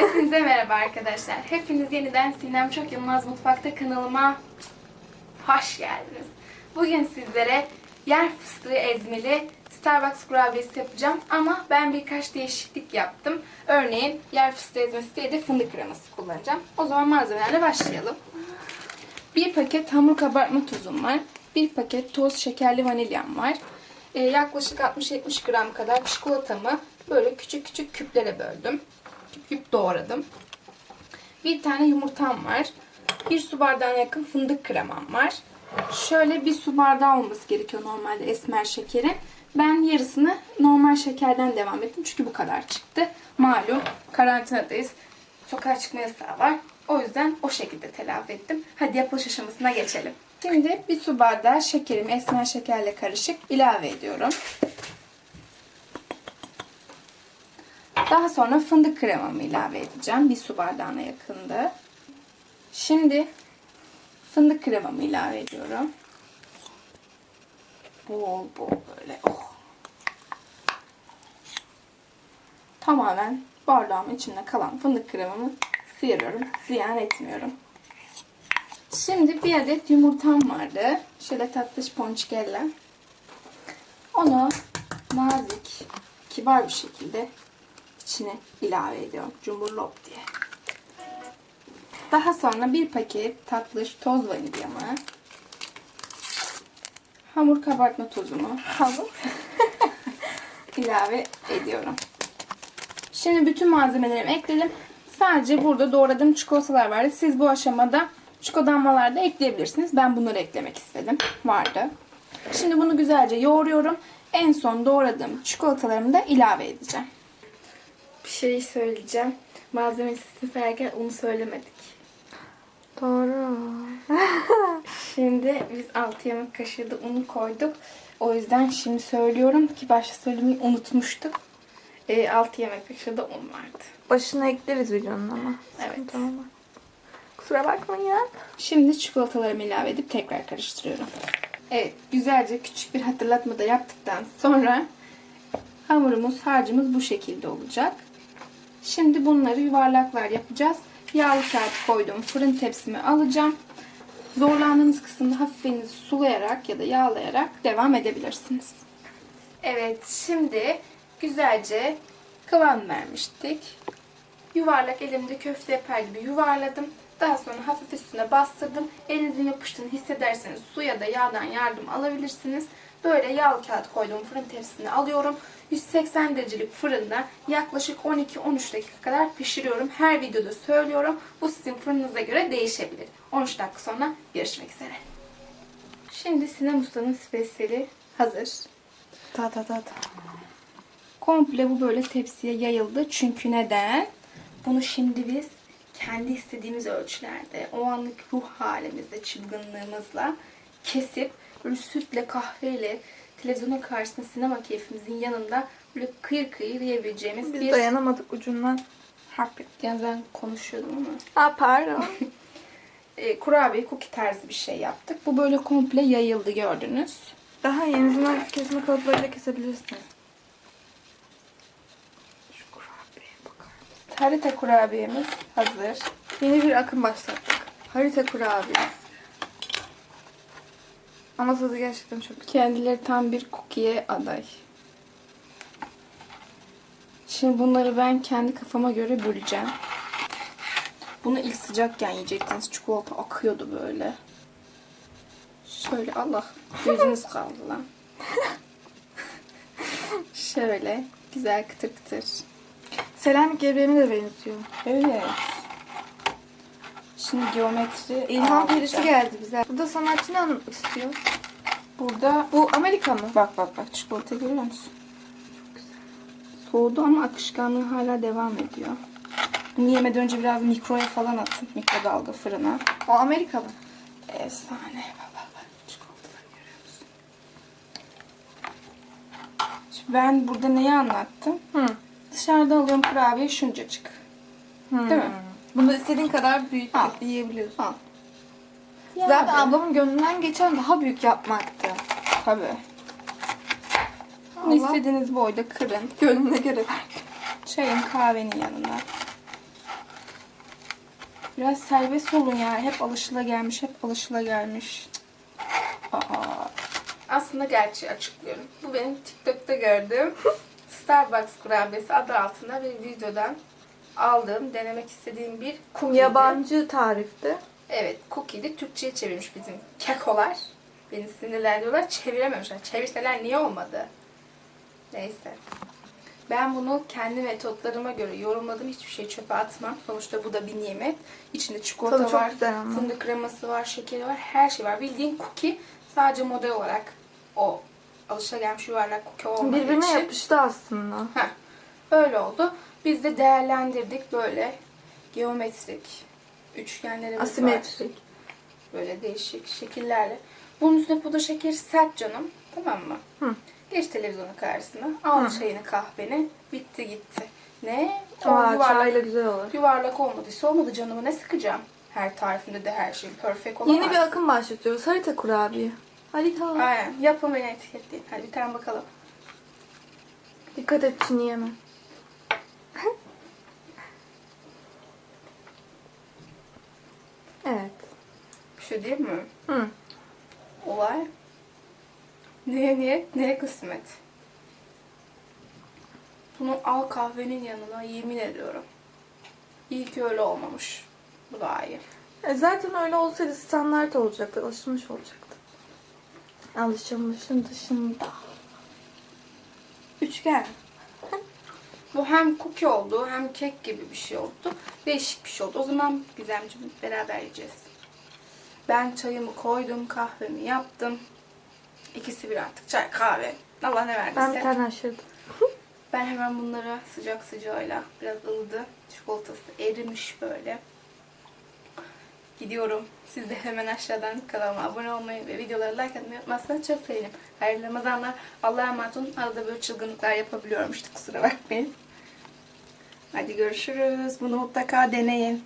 Hepinize merhaba arkadaşlar. Hepiniz yeniden Sinem Çok Yılmaz Mutfakta kanalıma hoş geldiniz. Bugün sizlere yer fıstığı ezmeli Starbucks kurabiyesi yapacağım ama ben birkaç değişiklik yaptım. Örneğin yer fıstığı ezmesi değil de fındık kreması kullanacağım. O zaman malzemelerle başlayalım. Bir paket hamur kabartma tuzum var. Bir paket toz şekerli vanilyam var. Ee, yaklaşık 60-70 gram kadar çikolatamı böyle küçük küçük küplere böldüm. Küp küp doğradım. Bir tane yumurtam var. Bir su bardağına yakın fındık kremam var. Şöyle bir su bardağı olması gerekiyor normalde esmer şekerin. Ben yarısını normal şekerden devam ettim. Çünkü bu kadar çıktı. Malum karantinadayız. Sokağa çıkma yasağı var. O yüzden o şekilde telafi ettim. Hadi yapılış aşamasına geçelim. Şimdi bir su bardağı şekerimi esmer şekerle karışık ilave ediyorum. Daha sonra fındık kremamı ilave edeceğim. Bir su bardağına yakındı. Şimdi fındık kremamı ilave ediyorum. Bol bol böyle. Oh. Tamamen bardağımın içinde kalan fındık kremamı sıyırıyorum. Ziyan etmiyorum. Şimdi bir adet yumurtam vardı. Şöyle tatlış ponçikella. Onu nazik, kibar bir şekilde içine ilave ediyorum. Cumburlop diye. Daha sonra bir paket tatlış toz vanilyamı, hamur kabartma tozumu, hamur ilave ediyorum. Şimdi bütün malzemelerimi ekledim. Sadece burada doğradığım çikolatalar vardı. Siz bu aşamada çikolatalar da ekleyebilirsiniz. Ben bunları eklemek istedim. Vardı. Şimdi bunu güzelce yoğuruyorum. En son doğradığım çikolatalarımı da ilave edeceğim. Şey söyleyeceğim. Malzeme listesini sayarken onu söylemedik. Doğru. Şimdi biz 6 yemek kaşığı da unu koyduk. O yüzden şimdi söylüyorum ki başta söylemeyi unutmuştuk. 6 yemek kaşığı da un vardı. Başına ekleriz videonun ama. Evet. Olmaz. Kusura bakmayın. Şimdi çikolatalarımı ilave edip tekrar karıştırıyorum. Evet, güzelce küçük bir hatırlatma da yaptıktan sonra hamurumuz, harcımız bu şekilde olacak. Şimdi bunları yuvarlaklar yapacağız. Yağlı kağıt koyduğum fırın tepsimi alacağım. Zorlandığınız kısımda hafif elinizi sulayarak ya da yağlayarak devam edebilirsiniz. Evet, şimdi güzelce kıvam vermiştik. Yuvarlak elimde köfte yapar gibi yuvarladım. Daha sonra hafif üstüne bastırdım. Elinizin yapıştığını hissederseniz su ya da yağdan yardım alabilirsiniz. Böyle yağlı kağıt koyduğum fırın tepsisine alıyorum. 180 derecelik fırında yaklaşık 12-13 dakika kadar pişiriyorum. Her videoda söylüyorum. Bu sizin fırınınıza göre değişebilir. 13 dakika sonra görüşmek üzere. Şimdi Sinem Usta'nın spesiyeli hazır. Ta ta ta ta. Komple bu böyle tepsiye yayıldı. Çünkü neden? Bunu şimdi biz kendi istediğimiz ölçülerde, o anlık ruh halimizde, çılgınlığımızla kesip böyle sütle, kahveyle, televizyonun karşısında sinema keyfimizin yanında böyle kıyır kıyır yiyebileceğimiz Biz bir... dayanamadık ucundan. Harp yaptık. Yani ben konuşuyordum ama. Aa pardon. E, kurabiye, cookie tarzı bir şey yaptık. Bu böyle komple yayıldı gördünüz. Daha yenisinden kesme kalıplarıyla kesebilirsiniz. Şu kurabiyeye bakar mısın? Harita kurabiyemiz hazır. Yeni bir akım başlattık. Harita kurabiyesi. Ama tadı gerçekten çok güzel. Kendileri tam bir cookie'ye aday. Şimdi bunları ben kendi kafama göre böleceğim. Bunu ilk sıcakken yiyecektiniz. Çikolata akıyordu böyle. Şöyle Allah gözünüz kaldı lan. Şöyle güzel kıtır kıtır. Selanik gevreğine de benziyor. Evet. Şimdi geometri İlham perisi geldi bize. Burada sanatçı ne anlatmak istiyor? Burada Bu Amerika mı? Bak bak bak çikolata görüyor musun? Soğudu ama akışkanlığı hala devam ediyor. Bunu yemeden önce biraz mikroya falan atın. Mikrodalga fırına. O Amerika mı? Efsane. Bak bak bak. Çikolataları görüyor musun? Şimdi ben burada neyi anlattım? Hı. Dışarıda alıyorum kurabiye şuncacık. Değil mi? Bunu istediğin kadar büyük Al. yiyebiliyorsun. Al. Zaten Yani, ablamın gönlünden geçen daha büyük yapmaktı. Tabii. Bunu Allah. istediğiniz boyda kırın. Gönlüne göre. Çayın kahvenin yanına. Biraz serbest olun yani. Hep alışıla gelmiş, hep alışıla gelmiş. Aa. Aslında gerçeği açıklıyorum. Bu benim TikTok'ta gördüğüm Starbucks kurabiyesi adı altında bir videodan aldığım, denemek istediğim bir cookie'di. Yabancı tarifti. Evet, cookie'di. Türkçe'ye çevirmiş bizim kekolar. Beni sinirlendiriyorlar. Çevirememişler. Çevirseler niye olmadı? Neyse. Ben bunu kendi metotlarıma göre yorumladım. Hiçbir şey çöpe atmam. Sonuçta bu da bir nimet. İçinde çikolata çok var, fındık kreması var, şekeri var, her şey var. Bildiğin cookie sadece model olarak o alışagelmiş yuvarlak cookie olmadığı Birbirine için. yapıştı aslında. Heh, öyle oldu. Biz de değerlendirdik böyle geometrik üçgenlerimiz var. Asimetrik. Böyle değişik şekillerle. Bunun üstüne pudra şekeri sert canım. Tamam mı? Hı. Geç televizyonun karşısına. Al Hı. çayını kahveni. Bitti gitti. Ne? O Aa, çayla güzel olur. yuvarlak olmadıysa olmadı canımı ne sıkacağım? Her tarifinde de her şey perfect olamaz. Yeni bir akım başlatıyoruz. Harita kurabiye. Harita. Aynen. Yapın beni etiketleyin. Hadi bir tane bakalım. Dikkat et çini evet. Bir şey diyeyim mi? Hı. Olay. Neye niyet, neye kısmet. Bunu al kahvenin yanına yemin ediyorum. İyi ki öyle olmamış. Bu daha iyi. E zaten öyle olsaydı standart olacaktı. Alışmış olacaktı. Alışılmışın dışında. Üçgen. Bu hem cookie oldu hem kek gibi bir şey oldu. Değişik bir şey oldu. O zaman Gizemciğim beraber yiyeceğiz. Ben çayımı koydum, kahvemi yaptım. İkisi bir artık. Çay, kahve. Allah ne verdiyse. Ben bir tane aşırdım. Ben hemen bunları sıcak sıcağıyla biraz ılıdı. Çikolatası erimiş böyle. Gidiyorum. Siz de hemen aşağıdan kanalıma abone olmayı ve videoları like atmayı unutmazsanız çok sevinirim. Hayırlı Ramazanlar. Allah'a emanet olun. Arada böyle çılgınlıklar yapabiliyorum işte kusura bakmayın. Hadi görüşürüz. Bunu mutlaka deneyin.